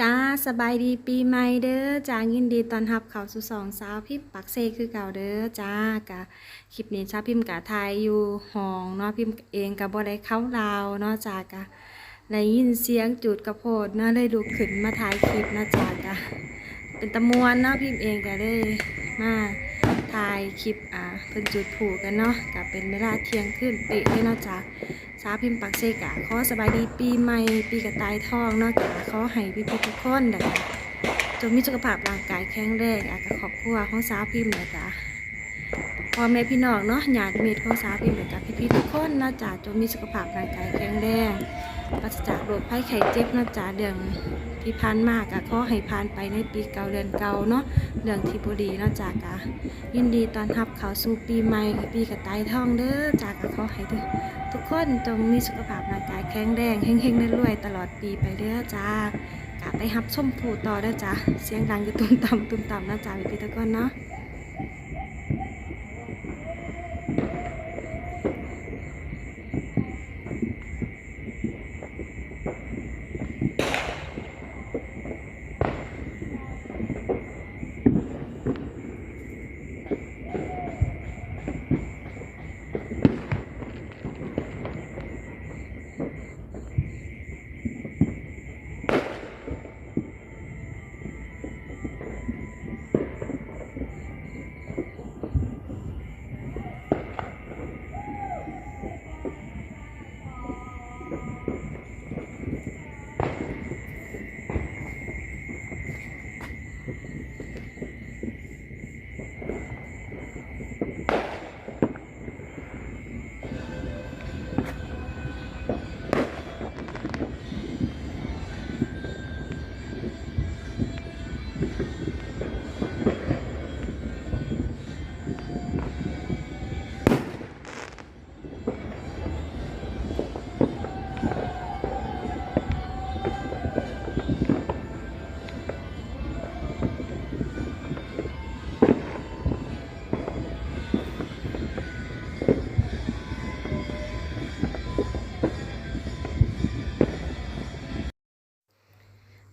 จ้าสบายดีปีใหม่เด้อจ้ายินดีต้อนรับเข้าสู่สองสาวพิมพ์ปักเซคือเก่าเด้อจ้ากะคลิปนี้ชาพิมพ์กะไทยอยู่ห้องเนาะพิมพ์เองกะบ่ได้เข้าลาวเนาะจ้ากะได้ยินเสียงจุดกระโพดเนาะเลยลุกขึ้นมาถ่ายคลิปเนาะจ้ากะเป็นตะมวนเนาะพิมพ์เองกะเลยมาายคลิปอ่าเพิ่นจุดผูกกันเนาะกะเป็นเวลาเที่ยงคืนเป๊ะเลยเนาะจ้าสาวพิมพ์ปักเซกะขอสบายดีปีใหม่ปีกระต่ายทองเนาะกะขอให้พี่ๆทุกคนนะกจงมีสุขภาพร่างกายแข็งแรงอะกะขอบครัวของสาวพิมพ์นะกะพ่อแม่พี่น้องเนาะญาติมิตรของสาวพิมพ์นะกะพี่ๆทุกคนเนาะจ้ะจงมีสุขภาพร่างกายแข็งแรง ปราศจากโรคภัยไข้เจ็บนะจ้ะเรื่องที่ผ่านมากอะขอให้ผ่านไปในปีเก่าเดือนเก่าเนาะเรื่องที่บ่ดีนะจ้ะกะยินดีตอนรับเขาสู่ปีใหม่ปีกระต่ายทองเด้อจ้ะกะขอให้ทุกทุกคนจงมีสุขภาพร่างกายแข็งแรงเฮงๆรวยๆตลอดปีไปเด้อจ้ากะไปฮับชมผูต่อเด้อจ้าเสียงดังอยู่ตุ้มต่ำตุ้มต่ำนะจ้าพี่ๆทุกคนเนาะ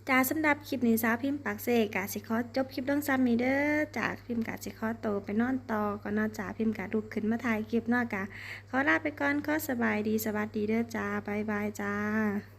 จ้าสำหรับคลิปนี้สาวพิมพ์ปากเซกะสิคอจบคลิปลงซ้ำนี้เด้อจากพิมพ์กะสิคอโตไปนอนต่อก็นอนจ้าพิมพ์กะลุกขึ้นมาถ่ายคลิปนอกกะขอลาไปก่อนขอสบายดีสวัสดีเด้อจ้าบายบายจ้า